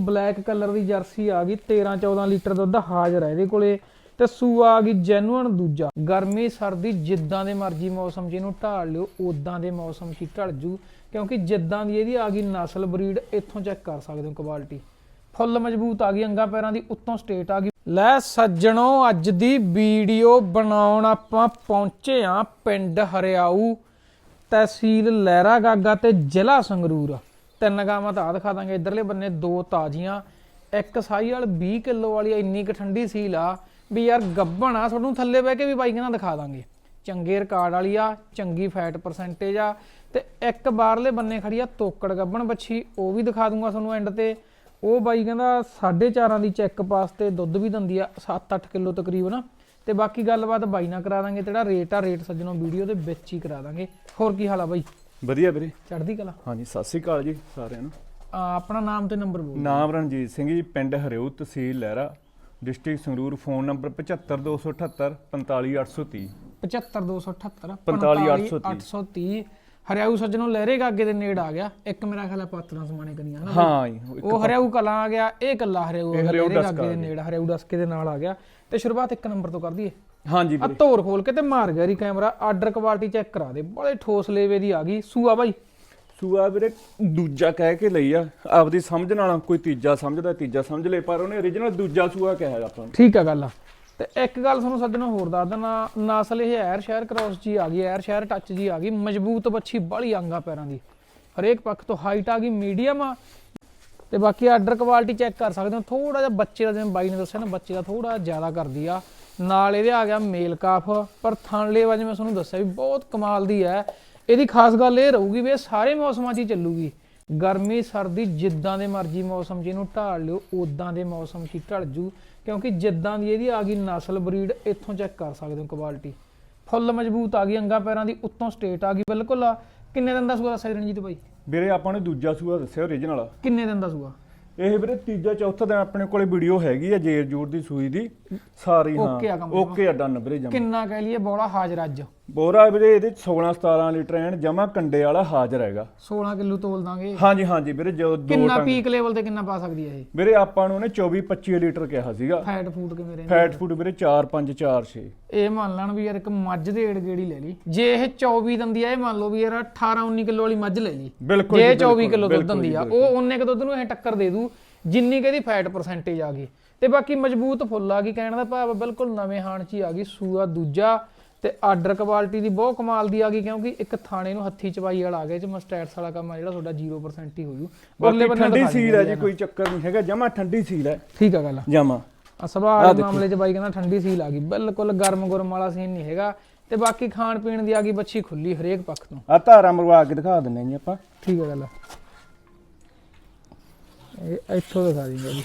Black colour ਦੀ jersey ਆ ਗਈ 13 14 litre ਦੁੱਧ ਹਾਜ਼ਰ ਹੈ ਇਹਦੇ ਕੋਲੇ ਤੇ ਸੂਆ ਆ ਗਈ ਜੈਨੂਅਨ ਦੂਜਾ। ਗਰਮੀ, ਸਰਦੀ, ਜਿੱਦਾਂ ਦੇ ਮਰਜ਼ੀ ਮੌਸਮ 'ਚ ਇਹਨੂੰ ਢਾਲ ਲਿਓ ਉਦਾਂ ਦੇ ਮੌਸਮ 'ਚ ਢਲ ਜੂ, ਕਿਉਂਕਿ ਜਿੱਦਾਂ ਦੀ ਇਹਦੀ ਆ ਗਈ ਨਸਲ ਬਰੀਡ, ਇੱਥੋਂ ਚੈੱਕ ਕਰ ਸਕਦੇ ਹੋ ਕੁਆਲਿਟੀ ਫੁੱਲ ਮਜ਼ਬੂਤ ਆ ਗਈ, ਅੰਗਾ ਪੈਰਾਂ ਦੀ ਉੱਤੋਂ ਸਟੇਟ ਆ ਗਈ। ਲੈ ਸੱਜਣੋ, ਅੱਜ ਦੀ ਵੀਡੀਓ ਬਣਾਉਣ ਆਪਾਂ ਪਹੁੰਚੇ ਆ ਪਿੰਡ ਹਰਿਆਊ ਤਹਿਸੀਲ ਲਹਿਰਾ ਗਾਗਾ ਤੇ ਜ਼ਿਲ੍ਹਾ ਸੰਗਰੂਰ। ਤਿੰਨ ਗਾਵਾਂ ਤਾਂ ਦਿਖਾ ਦਾਂਗੇ। ਇਧਰਲੇ ਬੰਨੇ ਦੋ ਤਾਜ਼ੀਆਂ। ਇੱਕ ਸਾਈ ਵਾਲ 20 ਕਿਲੋ ਵਾਲੀ ਇੰਨੀ ਕੁ ਠੰਡੀ ਸੀਲ ਆ। ਵੀ ਯਾਰ ਗੱਬਣ ਆ, ਤੁਹਾਨੂੰ ਥੱਲੇ ਬਹਿ ਕੇ ਵੀ ਬਾਈ ਕਹਿੰਦਾ ਦਿਖਾ ਦਾਂਗੇ। ਚੰਗੇ ਰਿਕਾਰਡ ਵਾਲੀ ਆ, ਚੰਗੀ ਫੈਟ ਪਰਸੈਂਟੇਜ ਆ। ਤੇ ਇੱਕ ਬਾਹਰਲੇ ਬੰਨੇ ਖੜੀ ਆ, ਤੋਕੜ ਗੱਬਣ ਬੱਚੀ ਉਹ ਵੀ ਦਿਖਾ ਦੂੰਗਾ ਤੁਹਾਨੂੰ ਐਂਡ ਤੇ। ਉਹ ਬਾਈ ਕਹਿੰਦਾ 4.5 ਦੀ ਚੈੱਕ ਪਾਸ ਤੇ ਦੁੱਧ ਵੀ ਦਿੰਦੀ ਆ 7-8 ਕਿਲੋ ਤਕਰੀਬਨ। ਤੇ ਬਾਕੀ ਗੱਲਬਾਤ ਬਾਈ ਨਾਲ ਕਰਾ ਦਾਂਗੇ, ਤੇ ਜਿਹੜਾ ਰੇਟ ਆ ਰੇਟ ਸੱਜਣੋ ਵੀਡੀਓ ਦੇ ਵਿੱਚ ਹੀ ਕਰਾ ਦਾਂਗੇ। ਹੋਰ ਕੀ ਹਾਲ ਆ ਬਾਈ? ਵਧੀਆ ਵੀਰੇ। ਚੜ੍ਹਦੀ ਕਲਾ। ਹਾਂਜੀ ਸਤਿ ਸ੍ਰੀ ਅਕਾਲ ਜੀ ਸਾਰਿਆਂ ਨੂੰ। ਆ, ਆਪਣਾ ਨਾਮ ਤੇ ਨੰਬਰ ਬੋਲ ਨਾਮ ਰਣਜੀਤ ਸਿੰਘ ਜੀ ਪਿੰਡ Hariau tehsil Lehra district Sangrur phone number 75278 45830 75278 45830 Hariau ਸੱਜਣੋ ਗਾਗੇ ਦੇ ਨੇੜ ਆ ਗਿਆ। ਇੱਕ ਮੇਰਾ ਖਿਆਲ ਹੈ ਪਾਤਰਾਂ ਸਮਾਣੇ ਕਰੀਆਂ ਹਨਾ ਹਾਂ ਜੀ, ਉਹ ਇੱਕ ਉਹ ਹਰਿਆਊ ਕਲਾਂ ਆ ਗਿਆ ਇਹ ਕੱਲਾ ਹਰਿਆਊ ਇਹ ਹਰਿਆਊ ਲਹਿਰੇ ਡਸਕਾ ਗਾਗੇ ਦੇ ਨੇੜ ਹਰਿਆਊ ਡਸਕੇ ਦੇ ਨਾਲ ਆ ਗਿਆ। ਤੇ ਸ਼ੁਰੂਆਤ ਇੱਕ ਨੰਬਰ ਤੋਂ ਕਰ ਦਈਏ। ਹਾਂਜੀ ਆ ਵੀਰੇ। ਧੋਰ ਖੋਲ ਕੇ ਤੇ ਮਾਰ ਗਿਆ ਰੀ ਕੈਮਰਾ ਆਰਡਰ ਕੁਆਲਿਟੀ ਚੈੱਕ ਕਰਾ ਦੇ। ਬੜੇ ਠੋਸ ਲੇਵੇ ਦੀ ਆ ਗਈ। ਸੂਆ ਬਾਈ? ਸੂਆ ਵੀਰੇ ਦੂਜਾ ਕਹਿ ਕੇ ਲਈ ਆ। ਆਪਦੀ ਸਮਝ ਨਾਲ ਕੋਈ ਤੀਜਾ ਸਮਝਦਾ ਤੀਜਾ ਸਮਝ ਲੇ ਪਰ ਉਹਨੇ origignal ਦੂਜਾ ਸੂਆ ਕਿਹਾ ਆਪਾਂ ਨੂੰ। ਠੀਕ ਆ ਗੱਲ ਆ। ਤੇ ਇੱਕ ਗੱਲ ਤੁਹਾਨੂੰ ਸੱਜਣੋ ਹੋਰ ਦੱਸ ਦਿੰਦਾ ਨਸਲ ਇਹ ਐਰ ਸ਼ਹਿਰ ਕ੍ਰਾਸ ਜੀ ਆ ਗਈ ਐਰ ਸ਼ਹਿਰ ਟੱਚ ਜੀ ਆ ਗਈ। ਮਜ਼ਬੂਤ ਬੱਚੀ ਬੜੀ ਅੰਗਾ ਪੈਰਾਂ ਦੀ। ਹਰੇਕ ਪੱਖ ਤੋਂ ਹਾਈਟ ਆ ਗਈ ਮੀਡੀਅਮ ਆ। ਤੇ ਬਾਕੀ ਆਰਡਰ ਕੁਆਲਿਟੀ ਚੈੱਕ ਕਰ ਸਕਦੇ ਹੋ। ਥੋੜਾ ਜਿਹਾ ਬੱਚੇ ਦਾ, ਜਿਵੇਂ ਬਾਈ ਨੇ ਦੱਸਿਆ ਨਾ, ਬੱਚੇ ਦਾ ਥੋੜਾ ਜ਼ਿਆਦਾ ਕਰਦੀ ਆ। ਨਾਲ ਇਹਦੇ ਆ ਗਿਆ ਮੇਲ ਕਾਫ, ਪਰ ਥਣਲੇ ਵਜ ਮੈਂ ਤੁਹਾਨੂੰ ਦੱਸਿਆ ਵੀ ਬਹੁਤ ਕਮਾਲ ਦੀ ਹੈ। ਇਹਦੀ ਖਾਸ ਗੱਲ ਇਹ ਰਹੂਗੀ ਵੀ ਇਹ ਸਾਰੇ ਮੌਸਮਾਂ 'ਚ ਹੀ ਚੱਲੂਗੀ। ਗਰਮੀ, ਸਰਦੀ, ਜਿੱਦਾਂ ਦੇ ਮਰਜ਼ੀ ਮੌਸਮ 'ਚ ਇਹਨੂੰ ਢਾਲ ਲਿਓ ਉਦਾਂ ਦੇ ਮੌਸਮ 'ਚ ਹੀ ਢਲ ਜੂ। ਕਿਉਂਕਿ ਜਿੱਦਾਂ ਦੀ ਇਹਦੀ ਆ ਗਈ ਨਸਲ ਬਰੀਡ, ਇੱਥੋਂ ਚੈੱਕ ਕਰ ਸਕਦੇ ਹੋ ਕੁਆਲਿਟੀ। ਫੁੱਲ ਮਜ਼ਬੂਤ ਆ ਗਈ, ਅੰਗਾ, ਪੈਰਾਂ ਦੀ ਉੱਤੋਂ ਸਟੇਟ ਆ ਗਈ, ਬਿਲਕੁਲ ਕਿੰਨੇ ਦਿਨ ਦਾ ਸੂਆ ਦੱਸਿਆ ਰਣਜੀਤ ਬਾਈ? ਵੀਰੇ ਆਪਾਂ ਨੇ ਦੂਜਾ ਸੂਆ ਦੱਸਿਆ origignal ਕਿੰਨੇ ਦਿਨ ਦਾ ਸੂਆ? ਇਹ ਵੀਰੇ ਤੀਜਾ ਚੌਥਾ ਦਿਨ ਆਪਣੇ ਕੋਲੇ ਵੀਡੀਓ ਹੈਗੀ ਆ ਜੇਰ ਜੂਰ ਦੀ ਸੂਈ ਦੀ। ਸਾਰੀ ਹਾਂ। ਓਕੇ ਆ ਡਨ ਵੀਰੇ ਜਮਾ। ਕਿੰਨਾ ਕਹਿ ਲਈਏ ਬੋਲਾ ਹਾਜ਼ਰ ਅੱਜ। ਬੋਰਾ ਵੀਰੇ ਇਹਦੇ 16 17 ਲੀਟਰ ਐਨ ਜਮਾ ਕੰਡੇ ਵਾਲਾ ਹਾਜ਼ਰ ਹੈਗਾ। 16 ਕਿਲੋ ਤੋਲ ਦਾਂਗੇ। ਹਾਂਜੀ ਹਾਂਜੀ ਵੀਰੇ ਜੋ ਦੋ ਕਿੰਨਾ ਟੰਗ ਪੀਕ ਲੈਵਲ ਤੇ ਕਿੰਨਾ ਪਾ ਸਕਦੀ ਹੈ ਇਹ? ਵੀਰੇ ਆਪਾਂ ਨੂੰ ਉਹਨੇ 24 25 ਲੀਟਰ ਕਿਹਾ ਸੀਗਾ। ਫੈਟ ਫੂਡ ਕਿਵੇਂ ਰਹਿੰਦੀ ਫੈਟ ਫੂਡ ਵੀਰੇ 4 5 4 6 ਇਹ ਮੰਨ ਲੈਣ ਵੀ ਯਾਰ ਇੱਕ ਮੱਝ ਦੇ ਏੜ ਗੇੜੀ ਲੈ ਲਈ? ਜੇ ਇਹ 24 ਦਿੰਦੀ ਆ ਇਹ ਮੰਨ ਲਓ ਵੀ ਯਾਰ 18 19 ਕਿਲੋ ਵਾਲੀ ਮੱਝ ਲੈ ਲਈ। ਬਿਲਕੁਲ ਜੇ ਜੀ, 24 ਬਿਲਕੁਲ, ਕਿਲੋ ਦੁੱਧ ਦਿੰਦੀ ਆ ਉਹ ਉਹਨੇ ਕ ਦੁੱਧ ਨੂੰ ਇਹ ਟੱਕਰ ਦੇ ਦੂ ਜਿੰਨੀ ਕਿ ਫੈਟ ਪਰਸੈਂਟੇਜ ਆ ਗਈ। ਤੇ ਬਾਕੀ ਮਜ਼ਬੂਤ ਫੁੱਲ ਆ ਗਈ ਕਹਿਣ ਦਾ ਭਾਵ ਬਿਲਕੁਲ ਨਵੇਂ ਹਾਣ ਚ ਹੀ ਆ ਗਈ ਸੂਆ ਦੂਜਾ ਤੇ ਆਰਡਰ ਕੁਆਲਿਟੀ ਦੀ ਬਹੁਤ ਕਮਾਲ ਦੀ ਆ ਗਈ ਕਿਉਂਕਿ ਇੱਕ ਥਾਣੇ ਨੂੰ ਹੱਥੀ ਚਵਾਈ ਵਾਲਾ ਆ ਗਿਆ ਚ ਮਸਟੈਟਸ ਵਾਲਾ ਕੰਮ ਆ ਜਿਹੜਾ ਤੁਹਾਡਾ 0% ਹੀ ਹੋ ਜੂ ਬਾਕੀ ਠੰਡੀ ਸੀਲ ਹੈ ਦਿੰਦੇ ਜੀ ਕੋਈ ਚੱਕਰ ਨਹੀਂ ਹੈਗਾ। ਜਮਾ ਠੰਡੀ ਸੀਲ ਹੈ। ਠੀਕ ਆ ਗੱਲ ਆ। ਜਮਾ। ਆ ਦੇ ਮਾਮਲੇ 'ਚ ਬਾਈ ਕਹਿੰਦਾ ਠੰਡੀ ਸੀਲ ਆ ਗਈ। ਬਿਲਕੁਲ ਗਰਮ ਗਰਮ ਵਾਲਾ ਸੀਨ ਨਹੀਂ ਹੈਗਾ। ਤੇ ਬਾਕੀ ਖਾਣ ਪੀਣ ਦੀ ਆ ਗਈ ਬੱਚੀ ਖੁੱਲੀ ਹਰੇਕ ਪੱਖ ਤੋਂ। ਆ ਧਾਰਾ ਮਰਵਾ ਕੇ ਦਿਖਾ ਦਿੰਨੇ ਜੀ ਆਪਾਂ। ਠੀਕ ਹੈ ਗੱਲ ਇਹ ਇੱਥੋਂ ਦਿਖਾ ਦਿੰਗਾ ਜੀ।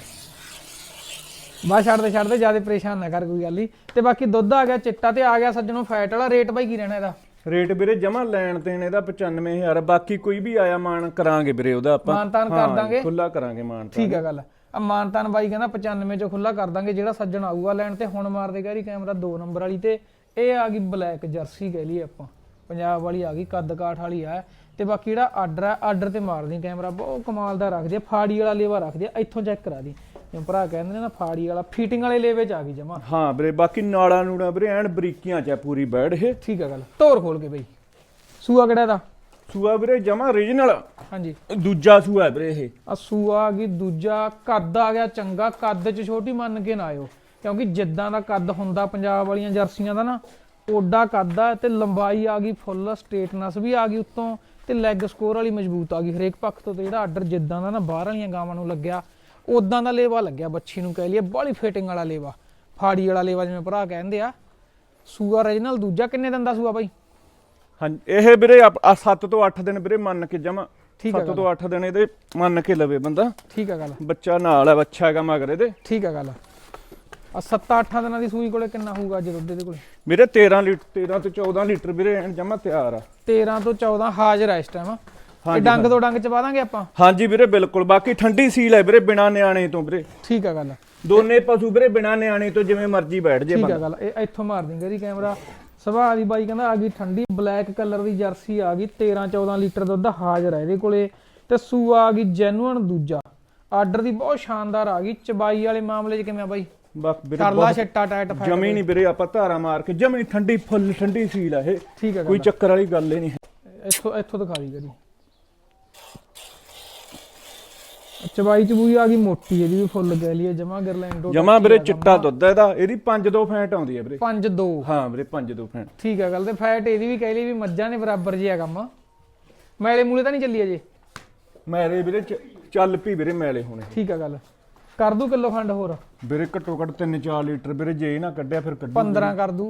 ਬਾ ਛੱਡਦੇ ਛੱਡਦੇ ਜ਼ਿਆਦਾ ਪਰੇਸ਼ਾਨ ਨਾ ਕਰ ਕੋਈ ਗੱਲ ਨਹੀਂ ਤੇ ਬਾਕੀ ਦੁੱਧ ਆ ਗਿਆ ਚਿੱਟਾ ਤੇ ਆ ਗਿਆ ਸੱਜਣੋਂ ਫੈਟ ਵਾਲਾ ਰੇਟ ਬਾਈ ਕੀ ਰਹਿਣਾ ਇਹਦਾ? ਰੇਟ ਵੀਰੇ ਜਮਾ ਲੈਣ ਦੇਣ ਇਹਦਾ 95000 ਬਾਕੀ ਕੋਈ ਵੀ ਆਇਆ ਮਾਨ ਕਰਾਂਗੇ ਵੀਰੇ ਉਹਦਾ ਆਪਾਂ। ਮਾਨਤਾਨ ਕਰ ਹਾਂ, ਦਾਂਗੇ। ਖੁੱਲਾ ਕਰਾਂਗੇ ਮਾਨ ਠੀਕ ਹੈ ਗੱਲ। ਆ ਮਾਨਤਾਨ ਬਾਈ ਕਹਿੰਦਾ 95 ਚੋਂ ਖੁੱਲਾ ਕਰ ਦਾਂਗੇ ਜਿਹੜਾ ਸੱਜਣ ਆਊਗਾ ਲੈਣ ਤੇ ਹੁਣ ਮਾਰ ਦੇਗਾ ਇਹਦੀ ਕੈਮਰਾ 2 ਨੰਬਰ ਵਾਲੀ ਤੇ। ਇਹ ਆ ਗਈ ਬਲੈਕ ਜਰਸੀ ਕਹਿ ਲਈ ਆਪਾਂ। ਪੰਜਾਬ ਵਾਲੀ ਆ ਗਈ ਕੱਦ ਕਾਠ ਵਾਲੀ ਆ। ਤੇ ਬਾਕੀ ਜਿਹੜਾ ਆਰਡਰ ਆ ਆਰਡਰ ਤੇ ਮਾਰਦੀ ਕੈਮਰਾ ਬਹੁਤ ਕਮਾਲ ਦਾ ਰੱਖਦੀ ਆ ਫਾੜੀ ਵਾਲਾ ਲੇਵਾ ਰੱਖਦੀ ਆ ਇੱਥੋਂ ਚੈੱਕ ਕਰਾ ਦੀ। ਜਿਵੇਂ ਭਰਾ ਕਹਿੰਦੇ ਨੇ ਨਾ ਫਾੜੀ ਵਾਲਾ ਫਿਟਿੰਗ ਵਾਲੇ ਲੇਵੇ ਚ ਆ ਗਈ ਜਮਾ। ਹਾਂ ਵੀਰੇ ਬਾਕੀ ਨਾੜਾ ਨੂੜਾ ਵੀਰੇ ਐਨ ਬਰੀਕੀਆਂ ਚ ਆ ਪੂਰੀ ਬੈੜ ਇਹ। ਠੀਕ ਆ ਗੱਲ। ਤੋਰ ਖੋਲ ਕੇ ਬਈ। ਸੂਆ ਕਿਹੜਾ ਦਾ ਸੂਆ ਵੀਰੇ ਜਮਾ origignal ਹਾਂਜੀ। ਦੂਜਾ ਸੂਆ ਹੈ ਵੀਰੇ ਇਹ। ਆ ਸੂਆ ਆ ਗਈ ਦੂਜਾ ਕੱਦ ਆ ਗਿਆ ਚੰਗਾ ਕੱਦ ਚ ਛੋਟੀ ਮੰਨ ਕੇ ਨਾ ਆਇਓ। ਕਿਉਂਕਿ ਜਿੱਦਾਂ ਦਾ ਕੱਦ ਹੁੰਦਾ ਪੰਜਾਬ ਵਾਲੀਆਂ ਜਰਸੀਆਂ ਦਾ ਨਾ ਓਡਾ ਕੱਦ ਆ ਤੇ ਲੰਬਾਈ ਆ ਗਈ ਫੁੱਲ ਸਟੇਟਨੈਸ ਵੀ ਆ ਗਈ ਉੱਤੋਂ ਤੇ ਲੈਗ ਸਕੋਰ ਵਾਲੀ ਮਜ਼ਬੂਤ ਆ ਗਈ। ਹਰੇਕ ਪੱਖ ਤੋਂ ਤੇ ਜਿਹੜਾ ਆਰਡਰ ਜਿੱਦਾਂ ਦਾ ਨਾ ਬਾਹਰ ਵਾਲੀਆਂ ਗਾਵਾਂ ਨੂੰ ਲੱਗਿਆ ਉਦਾਂ ਦਾ ਲੇਵਾ ਲੱਗਿਆ ਬੱਚੀ ਨੂੰ ਕਹਿ ਲਈਏ ਬੜੀ ਫਿਟਿੰਗ ਵਾਲਾ ਲੇਵਾ ਫਾੜੀ ਵਾਲਾ ਲੇਵਾ ਜਿਵੇਂ ਭਰਾ ਕਹਿੰਦੇ ਆ। ਸੂਆ origignal ਦੂਜਾ ਕਿੰਨੇ ਦਿਨ ਦਾ ਸੂਆ ਬਾਈ? ਹਾਂ ਇਹ ਵੀਰੇ 7 ਤੋਂ 8 ਦਿਨ ਵੀਰੇ ਮੰਨ ਕੇ ਜਮਾ। ਠੀਕ ਹੈ 7 ਤੋਂ 8 ਦਿਨ ਇਹਦੇ ਮੰਨ ਕੇ ਲਵੇ ਬੰਦਾ। ਠੀਕ ਆ ਗੱਲ। ਬੱਚਾ ਨਾਲ ਹੈ ਬੱਚਾ ਹੈਗਾ ਮਗਰ ਇਹਦੇ। ਠੀਕ ਆ ਗੱਲ। ਆ 7-8 ਦਿਨਾਂ ਦੀ ਸੂਈ ਕੋਲੇ ਕਿੰਨਾ ਹੋਊਗਾ ਅੱਜ ਦੁੱਧ ਦੇ ਕੋਲੇ? ਵੀਰੇ 13 ਲੀਟਰ 13 ਤੋਂ 14 ਲੀਟਰ ਵੀਰੇ ਜਮਾ ਤਿਆਰ ਆ। 13 ਤੋਂ 14 ਹਾਜ਼ਰ ਆ ਇਸ ਟਾਈਮ ਇਹ ਡੰਗ ਤੋਂ ਡੰਗ ਚ ਪਾ ਦਾਂਗੇ ਆਪਾਂ? ਹਾਂਜੀ ਵੀਰੇ ਬਿਲਕੁਲ। ਬਾਕੀ ਠੰਡੀ ਸੀਲ ਹੈ ਵੀਰੇ ਬਿਨਾ ਨਿਆਣੇ ਤੋਂ ਵੀਰੇ। ਠੀਕ ਆ ਗੱਲ। ਦੋਨੇ ਪਸ਼ੂ ਵੀਰੇ ਬਿਨਾ ਨਿਆਣੇ ਤੋਂ ਜਿਵੇਂ ਮਰਜ਼ੀ ਬੈਠ ਜੇ ਠੀਕ ਆ ਗੱਲ। ਇਹ ਇੱਥੋਂ ਮਾਰ ਦਿੰਗੇ ਜੀ ਕੈਮਰਾ। ਸੁਭਾਅ ਦੀ ਬਾਈ ਕਹਿੰਦਾ ਆ ਗਈ ਠੰਡੀ ਬਲੈਕ ਕਲਰ ਦੀ ਜਰਸੀ ਆ ਗਈ 13 14 ਲੀਟਰ ਦੁੱਧ ਹਾਜ਼ਰ ਹੈ ਇਹਦੇ ਕੋਲੇ। ਤੇ ਸੂਆ ਆ ਗਈ ਜੈਨੂਅਨ ਦੂਜਾ। ਆਰਡਰ ਦੀ ਬਹੁਤ ਸ਼ਾਨਦਾਰ ਆ ਗਈ। ਚਬਾਈ ਵਾਲੇ ਮਾਮਲੇ 'ਚ ਕਿਵੇਂ ਆ ਬਾਈ? ਬਸ ਵੀਰੇ ਕਰਲਾ ਛੱਟਾ ਟਾਇਟ ਫੈਟ ਜਮੀ ਨਹੀਂ ਵੀਰੇ ਆਪਾਂ ਧਾਰਾ ਮਾਰ ਕੇ ਜਮੀ ਠੰਡੀ ਫੁੱਲ ਠੰਡੀ ਸੀਲ ਆ ਇਹ। ਠੀਕ ਹੈ ਕੋਈ ਚੱਕਰ ਵਾਲੀ ਗੱਲ ਹੀ ਨਹੀਂ ਇੱਥੋਂ ਇੱਥੋਂ ਦਿਖਾ ਦੀ ਕਰੀ ਚਬਾਈ ਚਬੂਈ ਆ ਗਈ ਮੋਟੀ ਇਹਦੀ ਵੀ ਫੁੱਲ ਕਹਿ ਲਈਏ ਜਮਾ ਗਰਲੈਂਡੋ ਜਮਾ ਵੀਰੇ ਚਿੱਟਾ ਦੁੱਧ ਆ ਇਹਦਾ ਇਹਦੀ 5-2 ਫੈਂਟ ਆਉਂਦੀ ਹੈ ਵੀਰੇ। 5 2 ਹਾਂ ਵੀਰੇ 5-2 ਫੈਂਟ। ਠੀਕ ਹੈ ਗੱਲ ਤੇ ਫੈਟ ਇਹਦੀ ਵੀ ਕਹਿ ਲਈ ਵੀ ਮੱਝਾਂ ਦੇ ਬਰਾਬਰ ਜੀ ਆ ਕੰਮ। ਮੈਲੇ ਮੂਲੇ ਤਾਂ ਨਹੀਂ ਚੱਲੀ ਅਜੇ? ਮੈਲੇ ਵੀਰੇ ਚੱਲ ਪੀ ਵੀਰੇ ਮੈਲੇ ਹੁਣੇ ਠੀਕ ਹੈ ਗੱਲ। ਕਰ ਦੂ ਕਿਲੋ ਖੰਡ ਹੋਰ। ਵੀਰੇ ਘੱਟੋ ਘੱਟ 3-4 ਲੀਟਰ ਵੀਰੇ ਜੇ ਨਾ ਕੱਢਿਆ ਫਿਰ ਕੱਢੂ 15 ਕਰ ਦੂ।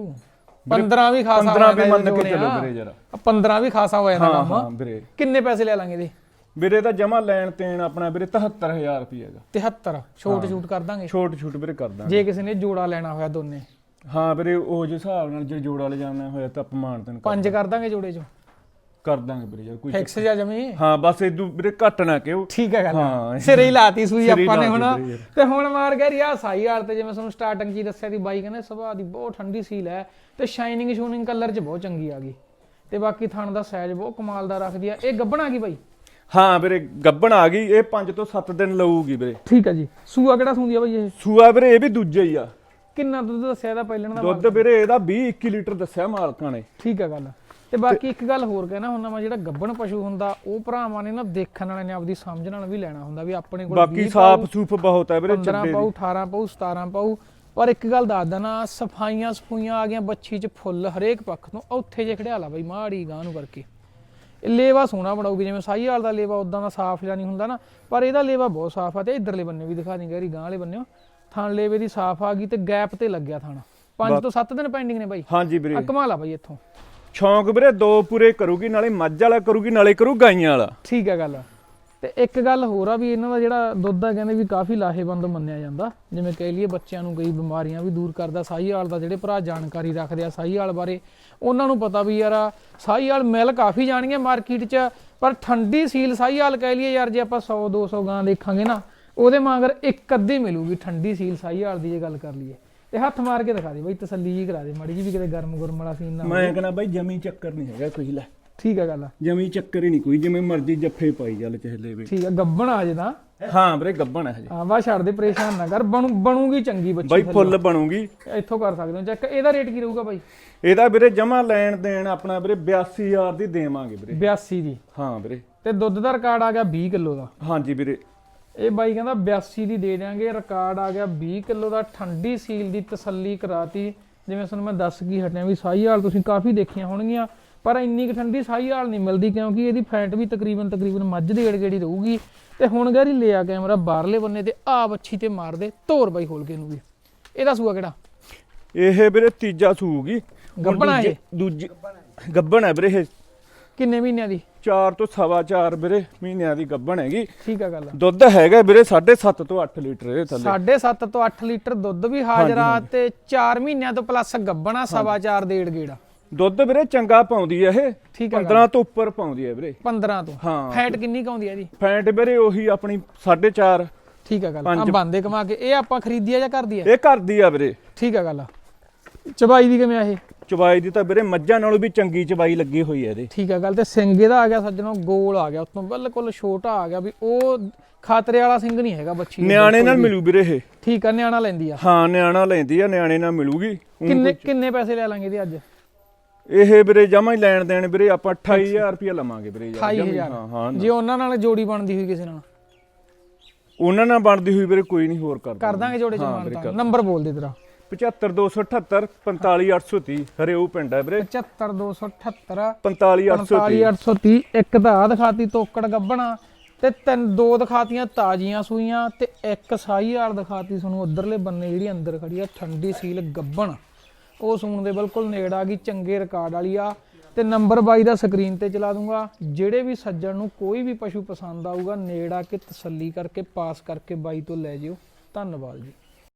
15 ਵੀ ਖਾਸਾ 15 ਵੀ ਮੰਨ ਕੇ। ਚੱਲੋ ਵੀਰੇ ਜਰਾ। 15 ਵੀ ਖਾਸਾ ਹੋ ਜਾਂਦਾ ਕੰਮ। ਹਾਂ ਵੀਰੇ ਕਿੰਨੇ ਪੈਸੇ ਲੈ ਲਾਂਗੇ ਇਹਦੇ? ਵੀਰੇ ਦਾ ਜਮਾ ਲੈਣ ਤੇਣ ਆਪਣਾ ਵੀਰੇ 73000 ਰੁਪਏ ਹੈਗਾ। 73 ਛੋਟ ਛੂਟ ਕਰ ਦਾਂਗੇ? ਛੋਟ ਛੋਟ ਵੀਰੇ ਕਰ ਦਾਂਗੇ। ਜੇ ਕਿਸੇ ਨੇ ਜੋੜਾ ਲੈਣਾ ਹੋਇਆ ਦੋਨੇ। ਹਾਂ ਵੀਰੇ ਉਹ ਜਿਸ ਹਿਸਾਬ ਨਾਲ ਜੇ ਜੋੜਾ ਲੈ ਜਾਣਾ ਹੋਇਆ ਤਾਂ ਅਪਮਾਨ ਤੈਨੂੰ ਪੰਜ ਕਰ ਦਾਂਗੇ ਜੋੜੇ ਚੋਂ। ਕਰ ਦਾਂਗੇ ਵੀਰੇ ਯਾਰ ਕੋਈ ਫਿਕਸ ਜਾਂ ਜਮੀ? ਹਾਂ ਬਸ ਇਦੋਂ ਵੀਰੇ ਘੱਟ ਨਾ ਕਿਉ? ਠੀਕ ਹੈ ਗੱਲ। ਸਿਰੇ ਹੀ ਲਾਤੀ ਸੂਈ ਆਪਾਂ ਨੇ ਹੁਣ। ਤੇ ਹੁਣ ਮਾਰ ਗਿਆ ਰਿਆ ਸਾਈ ਹਾਲ ਤੇ ਜਿਵੇਂ ਤੁਹਾਨੂੰ ਸਟਾਰਟਿੰਗ ਹੀ ਦੱਸਿਆ ਦੀ ਬਾਈ ਕਹਿੰਦੇ ਸੁਭਾਅ ਦੀ ਬਹੁਤ ਠੰਡੀ ਸੀਲ ਹੈ ਤੇ ਸ਼ਾਈਨਿੰਗ ਸ਼ੂਨਿੰਗ ਕਲਰ 'ਚ ਬਹੁਤ ਚੰਗੀ ਆ ਗਈ। ਤੇ ਬਾਕੀ ਥਣ ਦਾ ਸਾਈਜ਼ ਬਹੁਤ ਕਮਾਲ ਦਾ ਰੱਖਦੀ ਆ। ਇਹ ਗੱਬਣ ਆ ਗਈ ਬਾਈ? ਹਾਂ ਵੀਰੇ ਗੱਬਣ ਆ ਗਈ। ਇਹ 5 ਤੋਂ 7 ਦਿਨ ਲਊਗੀ ਵੀਰੇ। ਠੀਕ ਹੈ ਜੀ। ਸੂਆ ਕਿਹੜਾ ਸੁੰਦੀ ਆ ਬਾਈ ਇਹ? ਸੂਆ ਵੀਰੇ ਇਹ ਵੀ ਦੂਜਾ ਹੀ ਆ। ਕਿੰਨਾ ਦੁੱਧ ਦੱਸਿਆ ਇਹਦਾ ਪਹਿਲਣ ਦਾ ਦੁੱਧ ਵੀਰੇ ਇਹਦਾ 20 21 ਲੀਟਰ ਦੱਸਿਆ ਮਾਲਕਾਂ ਨੇ। ਠੀਕ ਹੈ ਗੱਲ। ਤੇ ਬਾਕੀ ਇੱਕ ਗੱਲ ਹੋਰ ਕਹਿਣਾ ਹੁੰਦਾ ਮੈਂ ਜਿਹੜਾ ਗੱਬਣ ਪਸ਼ੂ ਹੁੰਦਾ ਉਹ ਭਰਾਵਾਂ ਨੇ ਨਾ ਦੇਖਣ ਵਾਲੇ ਨੇ ਆਪਦੀ ਸਮਝ ਨਾਲ ਵੀ ਲੈਣਾ ਹੁੰਦਾ ਵੀ ਆਪਣੇ ਕੋਲ ਬਾਕੀ 20 ਸਾਫ਼ ਸੂਫ ਬਹੁਤ ਹੈ ਵੀਰੇ 15 ਚੱਡੇ ਪਾਉ ਦੀ 18 ਪਾਉ 17 ਪਾਉ ਪਰ ਇੱਕ ਗੱਲ ਦੱਸ ਦਣਾ ਸਫਾਈਆਂ ਸਫੂਈਆਂ ਆ ਗਈਆਂ ਬੱਚੀ ਚ ਫੁੱਲ ਹਰੇਕ ਪੱਖ ਤੋਂ ਉੱਥੇ ਜੇ ਖੜਿਆ ਲਾ ਬਈ ਮਾੜੀ ਗਾਂ ਨੂੰ ਕਰਕੇ। ਇਹ ਲੇਵਾ ਸੋਹਣਾ ਬਣਾਉਗੀ ਜਿਵੇਂ ਸਾਈ ਵਾਲ ਦਾ ਲੇਵਾ ਉਦਾਂ ਦਾ ਸਾਫ਼ ਜਾਂ ਨਹੀਂ ਹੁੰਦਾ ਨਾ ਪਰ ਇਹਦਾ ਲੇਵਾ ਬਹੁਤ ਸਾਫ਼ ਆ ਤੇ ਇਧਰਲੇ ਬੰਨੇ ਵੀ ਦਿਖਾ ਦੀ ਗੈਰੀ ਗਾਂ ਵਾਲੇ ਬੰਨੇ ਥਣ ਲੇਵੇ ਦੀ ਸਾਫ਼ ਆ ਗਈ ਤੇ ਗੈਪ ਤੇ ਲੱਗਿਆ ਥਣ। 5 ਤੋਂ 7 ਦਿਨ ਪੈਂਡਿੰਗ ਨੇ ਬਾਈ। ਹਾਂਜੀ ਵੀਰੇ। ਕਮਾਲ ਆ ਬਾਈ ਇੱਥੋਂ। ਸ਼ੌਂਕ ਵੀਰੇ, ਦੋ ਪੂਰੇ ਕਰੂਗੀ, ਨਾਲੇ ਮੱਝ ਵਾਲਾ ਕਰੂਗੀ, ਨਾਲੇ ਕਰੂ ਗਾਈਆਂ ਵਾਲਾ। ਠੀਕ ਹੈ ਗੱਲ। ਤੇ ਇੱਕ ਗੱਲ ਹੋਰ ਆ ਵੀ ਇਹਨਾਂ ਦਾ ਜਿਹੜਾ ਦੁੱਧ ਆ, ਕਹਿੰਦੇ ਵੀ ਕਾਫੀ ਲਾਹੇਵੰਦ ਮੰਨਿਆ ਜਾਂਦਾ। ਜਿਵੇਂ ਕਹਿ ਲਈਏ ਬੱਚਿਆਂ ਨੂੰ ਕਈ ਬਿਮਾਰੀਆਂ ਵੀ ਦੂਰ ਕਰਦਾ, ਸਾਹੀਵਾਲ ਦਾ ਜਿਹੜੇ ਭਰਾ ਜਾਣਕਾਰੀ ਰੱਖਦੇ ਆ ਸਾਹੀਵਾਲ ਬਾਰੇ, ਉਹਨਾਂ ਨੂੰ ਪਤਾ ਵੀ ਯਾਰ ਆ, ਸਾਹੀਵਾਲ ਮਿਲ ਕਾਫੀ ਜਾਣੀਆਂ ਮਾਰਕੀਟ 'ਚ, ਪਰ ਠੰਡੀ ਸੀਲ ਸਾਹੀਵਾਲ ਕਹਿ ਲਈਏ ਯਾਰ, ਜੇ ਆਪਾਂ 100 200 ਗਾਂ ਦੇਖਾਂਗੇ ਨਾ, ਉਹਦੇ ਮਗਰ ਇੱਕ ਅੱਧੀ ਮਿਲੂਗੀ ਠੰਡੀ ਸੀਲ ਸਾਹੀਵਾਲ ਦੀ ਜੇ ਗੱਲ ਕਰ ਲਈਏ। ਤੇ ਹੱਥ ਮਾਰ ਕੇ ਦਿਖਾ ਦੇ ਬਈ ਤਸੱਲੀ ਜੀ ਕਰਾ ਦੇ ਮਾੜੀ ਜੀ ਵੀ ਕਿਤੇ ਗਰਮ ਗੁਰਮ ਵਾਲਾ ਸੀਨ ਨਾ। ਮੈਂ ਕਹਿੰਦਾ ਬਾਈ ਜਮੀ ਚੱਕਰ ਨਹੀਂ ਹੈਗਾ ਕੋਈ ਲੈ। ਠੀਕ ਹੈ ਗੱਲ ਜਮੀ ਚੱਕਰ ਹੀ ਨਹੀਂ ਕੋਈ ਜਿਵੇਂ ਮਰਜ਼ੀ ਜੱਫੇ ਪਾਈ ਚੱਲ ਚਹਲੇ ਵੀ। ਠੀਕ ਹੈ ਗੱਬਣ ਆ ਜੇ ਤਾਂ। ਹਾਂ ਵੀਰੇ ਗੱਬਣ ਹੈ ਹਜੇ ਹਾਂ ਬਾ ਛੱਡ ਦੇ ਪਰੇਸ਼ਾਨ ਨਾ ਕਰ ਬਣੂ ਬਣੂਗੀ ਚੰਗੀ ਬੱਚੀ ਬਾਈ ਫੁੱਲ ਬਣੂਗੀ। ਇੱਥੋਂ ਕਰ ਸਕਦੇ ਹੋ ਚੈੱਕ ਇਹਦਾ ਰੇਟ ਕੀ ਰਹੂਗਾ ਬਾਈ? ਇਹਦਾ ਵੀਰੇ ਜਮਾ ਲੈਣ ਦੇਣ ਆਪਣਾ ਵੀਰੇ 82000 ਦੀ ਦੇਵਾਂਗੇ ਵੀਰੇ। 82 ਦੀ। ਹਾਂ ਵੀਰੇ। ਤੇ ਦੁੱਧ ਦਾ ਰਿਕਾਰਡ ਆ ਗਿਆ 20 ਕਿਲੋ ਦਾ। ਹਾਂਜੀ ਵੀਰੇ। ਇਹ ਬਾਈ ਕਹਿੰਦਾ 82 ਦੀ ਦੇ ਦਿਆਂਗੇ ਰਿਕਾਰਡ ਆ ਗਿਆ 20 ਕਿਲੋ ਦਾ ਠੰਡੀ ਸੀਲ ਦੀ ਤਸੱਲੀ ਕਰਾਤੀ। ਜਿਵੇਂ ਤੁਹਾਨੂੰ ਮੈਂ ਦੱਸ ਕੀ ਹਟਿਆ ਵੀ ਸਾਹੀਵਾਲ ਤੁਸੀਂ ਕਾਫੀ ਦੇਖੀਆਂ ਹੋਣਗੀਆਂ ਪਰ ਇੰਨੀ ਕੁ ਠੰਡੀ ਸਾਹੀਵਾਲ ਨਹੀਂ ਮਿਲਦੀ ਕਿਉਂਕਿ ਇਹਦੀ ਫੈਟ ਵੀ ਤਕਰੀਬਨ ਤਕਰੀਬਨ ਮੱਝ ਦੇ ਏੜ-ਗੇੜੀ ਰਹੂਗੀ। ਤੇ ਹੁਣ ਗੈਰੀ ਲਿਆ ਕੈਮਰਾ ਬਾਹਰਲੇ ਬੰਨੇ ਤੇ ਆ ਬੱਚੀ ਤੇ ਮਾਰ ਦੇ ਧੋਰ ਬਾਈ ਖੋਲ ਕੇ ਨੂੰ ਵੀ। ਇਹਦਾ ਸੂਆ ਕਿਹੜਾ? ਇਹ ਵੀਰੇ ਤੀਜਾ ਸੂਗੀ। ਗੱਭਣ ਆ ਦੂਜੇ- ਗੱਬਣ ਵੀਰੇ ਇਹ। ਕਿੰਨੇ ਮਹੀਨਿਆਂ ਦੀ? 4 ਤੋਂ ਸਵਾ 4 ਵੀਰੇ ਮਹੀਨਿਆਂ ਦੀ ਗੱਬਣ ਹੈਗੀ। ਠੀਕ ਆ ਗੱਲ ਦੁੱਧ ਹੈਗਾ ਵੀਰੇ 7.5 ਤੋਂ 8 ਲੀਟਰ ਇਹਦੇ ਥੱਲੇ। 7.5 ਤੋਂ 8 ਲੀਟਰ ਦੁੱਧ ਵੀ ਹਾਜ਼ਰ ਆ ਤੇ 4 ਮਹੀਨਿਆਂ ਤੋਂ ਪਲੱਸ ਗੱਬਣਾ ਸਵਾ 4 ਡੇਢ ਗੇੜਾ। ਦੁੱਧ ਵੀਰੇ ਚੰਗਾ ਪਾਉਂਦੀ ਹੈ ਇਹ। ਠੀਕ ਆ 15 ਤੋਂ ਉੱਪਰ ਪਾਉਂਦੀ ਹੈ ਵੀਰੇ। 15 ਤੋਂ? ਹਾਂ। ਫੈਟ ਕਿੰਨੀ ਕੁ ਆਉਂਦੀ ਆ ਇਹਦੀ? ਫੈਂਟ ਵੀਰੇ ਉਹੀ ਆਪਣੀ 4.5 ਠੀਕ ਆ ਗੱਲ। ਆ। ਬੰਦੇ ਕਮਾ ਕੇ ਇਹ ਆਪਾਂ ਖਰੀਦੀ ਆ ਜਾਂ ਕਰਦੀ ਆ ਇਹ ਕਰਦੀ ਆ ਵੀਰੇ। ਠੀਕ ਆ ਗੱਲ ਚਬਾਈ ਦੀ ਕਿਵੇਂ ਆ ਇਹ? ਚਵਾਈ ਦੀ ਤਾਂ ਵੀਰੇ ਮੱਝਾਂ ਨਾਲੋਂ ਵੀ ਚੰਗੀ ਚਵਾਈ ਲੱਗੀ ਹੋਈ ਹੈ ਇਹਦੇ। ਠੀਕ ਆ ਗੱਲ ਤੇ ਸਿੰਘ ਇਹਦਾ ਆ ਗਿਆ ਸੱਜਣੋ ਗੋਲ ਆ ਗਿਆ ਉਤੋਂ ਬਿਲਕੁਲ ਛੋਟਾ ਆ ਗਿਆ ਵੀ ਉਹ ਖਾਤਰੇ ਵਾਲਾ ਸਿੰਘ ਨਹੀਂ ਹੈਗਾ ਬੱਚੀ ਨਿਆਣੇ ਨਾਲ। ਮਿਲੂ ਵੀਰੇ ਇਹ। ਠੀਕ ਆ ਨਿਆਣਾ ਲੈਂਦੀ ਆ। ਹਾਂ ਨਿਆਣਾ ਲੈਂਦੀ ਆ ਨਿਆਣੇ ਨਾਲ ਮਿਲੂਗੀ। ਕਿੰਨੇ ਕਿੰਨੇ ਪੈਸੇ ਲੈ ਲਾਂਗੇ ਇਹਦੇ ਅੱਜ? ਇਹ ਵੀਰੇ ਜਮਾ ਹੀ ਲੈਣ ਦੇਣ ਵੀਰੇ ਆਪਾਂ 28000 ਰੁਪਏ ਲਵਾਂਗੇ ਵੀਰੇ ਹੀ, 28000 ਹਾਂ ਹਾਂ ਜੇ ਉਹਨਾਂ ਨਾਲ ਜੋੜੀ ਬਣਦੀ ਹੋਈ ਕਿਸੇ ਨਾਲ? ਉਹਨਾਂ ਨਾਲ ਬਣਦੀ ਹੋਈ ਵੀਰੇ ਕੋਈ ਨਹੀਂ ਹੋਰ ਕਰ ਕਰ ਦਾਂਗੇ ਜੋੜੇ ਚ ਹਾਂ ਮਾਨਤਾ ਨੰਬਰ ਬੋਲ ਦੇ ਤੇਰਾ। 75278 45830 ਹਰਿਓ ਪਿੰਡ ਹੈ ਵੀਰੇ। 75278 45830 45830 ਇੱਕ ਤਾਂ ਆ ਦਿਖਾਤੀ ਤੋਕੜ ਗੱਬਣਾ ਤੇ ਤਿੰਨ ਦੋ ਦਿਖਾਤੀਆਂ ਤਾਜ਼ੀਆਂ ਸੂਈਆਂ ਤੇ ਇੱਕ ਸਾਈ ਵਾਲ ਦਿਖਾਤੀ ਤੁਹਾਨੂੰ ਉਧਰਲੇ ਬੰਨੇ ਜਿਹੜੀ ਅੰਦਰ ਖੜੀ ਆ ਠੰਡੀ ਸੀਲ ਗੱਬਣ। ਉਹ ਸੂਣ ਦੇ ਬਿਲਕੁਲ ਨੇੜ ਆ ਗਈ ਚੰਗੇ ਰਿਕਾਰਡ ਵਾਲੀ ਆ। ਤੇ ਨੰਬਰ 22 ਦਾ ਸਕਰੀਨ ਤੇ ਚਲਾ ਦੂੰਗਾ। ਜਿਹੜੇ ਵੀ ਸੱਜਣ ਨੂੰ ਕੋਈ ਵੀ ਪਸ਼ੂ ਪਸੰਦ ਆਊਗਾ ਨੇੜ ਆ ਕੇ ਤਸੱਲੀ ਕਰਕੇ ਪਾਸ ਕਰਕੇ ਬਾਈ ਤੋਂ ਲੈ ਜਿਓ। ਧੰਨਵਾਦ ਜੀ।